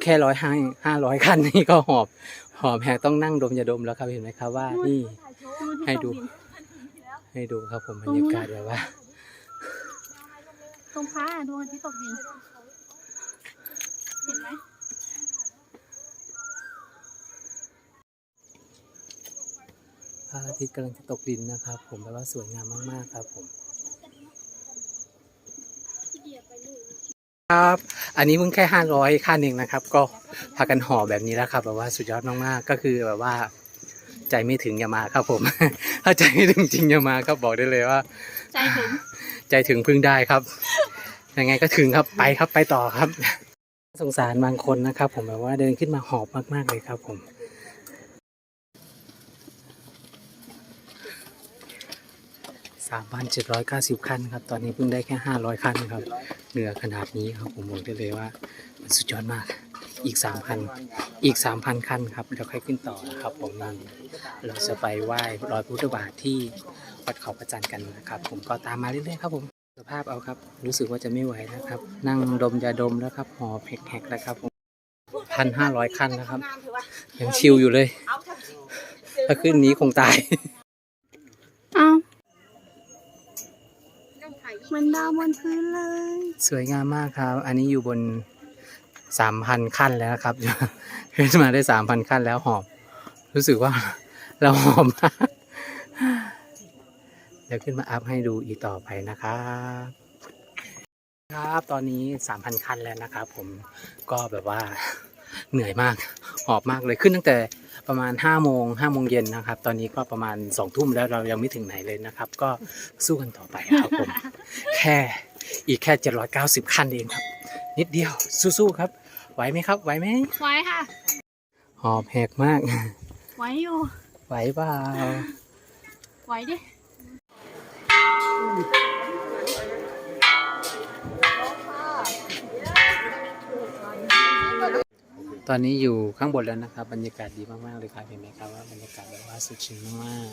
แค่ร้อยห้าห้าร้อยคันนี่ก็หอบ หอบแหกต้องนั่งดมยาดมแล้วครับเห็นไหมครับว่านี่ให้ดู ให้ดูครับผมบรรยากาศแบบว่า ตรงพระดวงอาทิตย์ตกดินเห็นไหมพระอาทิตย์กำลังจะตกดินนะครับ ผมแปลว่าสวยงามมากๆครับผม ครับ อันนี้เพิ่งแค่ห้าร้อยค่าหนึ่งนะครับ ก็พากันห่อแบบนี้แล้วครับแบบว่าสุดยอดมากๆ ก็คือแบบว่า ใจไม่ถึงอย่ามาครับผม ถ้าใจไม่ถึงจริงอย่ามาครับบอกได้เลยว่า ใจถึง ใจถึงพึ่งได้ครับ ยังไงก็ถึงครับไปครับไปต่อครับ สงสารบางคนนะครับ ผมแบบว่าเดินขึ้นมาหอบมากๆเลยครับผม สามพันเจ็ดร้อยเก้าสิบขั้นครับ ตอนนี้เพิ่งได้แค่ห้าร้อยขั้นครับ เหนือขนาดนี้ครับ ผมบอกได้เลยว่า มันสุดยอดมาก อีกสามพันอีกสามพันขั้นครับเดี๋ยวค่อยขึ้นต่อนะครับ ผมนั่นเราจะไปไหว้รอยพุทธบาทที่วัดเขาประจันกันนะครับ ผมก็ตามมาเรื่อยๆครับผมสภาพเอาครับ รู้สึกว่าจะไม่ไหวนะครับ นั่งดมยาดมแล้วครับ หอบแหกๆแล้วครับผมพันห้าร้อยขั้นนะครับ ยังชิลอยู่เลย ถ้าขึ้นนี้คงตาย อ้าว มันดาวบนพื้นเลย สวยงามมากครับ อันนี้อยู่บนสามพันขั้นแล้วครับขึ้นมาได้สามพันขั้นแล้วหอบ รู้สึกว่าเราหอมมากเดี๋ยวขึ้นมาอัพให้ดูอีกต่อไปนะครับ ครับตอนนี้สามพันขั้นแล้วนะครับ ผมก็แบบว่าเหนื่อยมาก หอบมากเลยขึ้นตั้งแต่ประมาณห้าโมงห้าโมงเย็นนะครับ ตอนนี้ก็ประมาณสองทุ่มแล้วเรายังไม่ถึงไหนเลยนะครับ ก็สู้กันต่อไปครับผม แค่อีกแค่ 790 ขั้นเองครับ นิดเดียวสู้ๆครับ ไหวไหมครับ ไหวไหมไว้ค่ะ หอบแหกมากไว้อยู่ ไหวเปล่าไว้ดิ ตอนนี้อยู่ข้างบนแล้วนะครับ บรรยากาศดีมากๆเลยครับเห็นไหมครับว่าบรรยากาศแบบว่าสุดชื่นมาก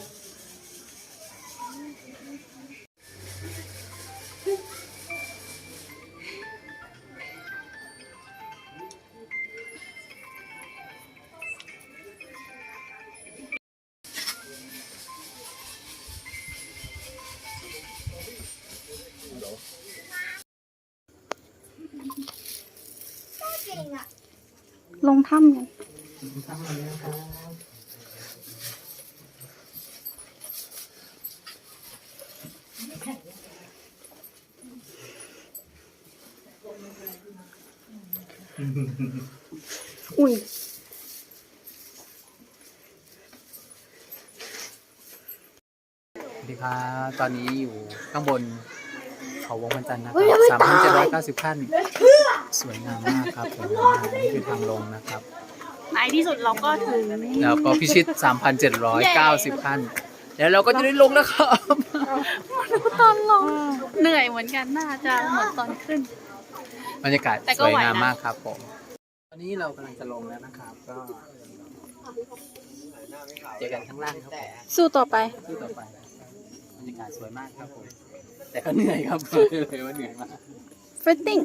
ลงถ้ำไงอุ้ยสวัสดีครับตอนนี้อยู่ข้างบนเขาวงพันจันทร์นะครับสามพันเจ็ดร้อยเก้าสิบขั้น สวยงามมากครับสวยงามมากนี่คือทางลงนะครับ ในที่สุดเราก็ถึงแล้วก็พิชิต 3,790ขั้น แล้วเราก็จะได้ลงแล้วครับตอนลงเหนื่อยเหมือนกันน่าจะเหมือนตอนขึ้น บรรยากาศแต่สก็วยไหวนะงามมากครับผมตอนนี้เรากำลังจะลงแล้วนะครับ ก็เจอกันข้างล่างครับผมสู้ต่อไปที่ต่อไปบรรยากาศสวยมากครับผมแต่ก็เหนื่อยครับบอกได้เลยว่าเหนื่อยมาก ฟิตติ้ง